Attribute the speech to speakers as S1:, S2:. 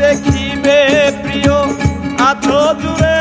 S1: দেখিবে প্রিয় আছো দূরে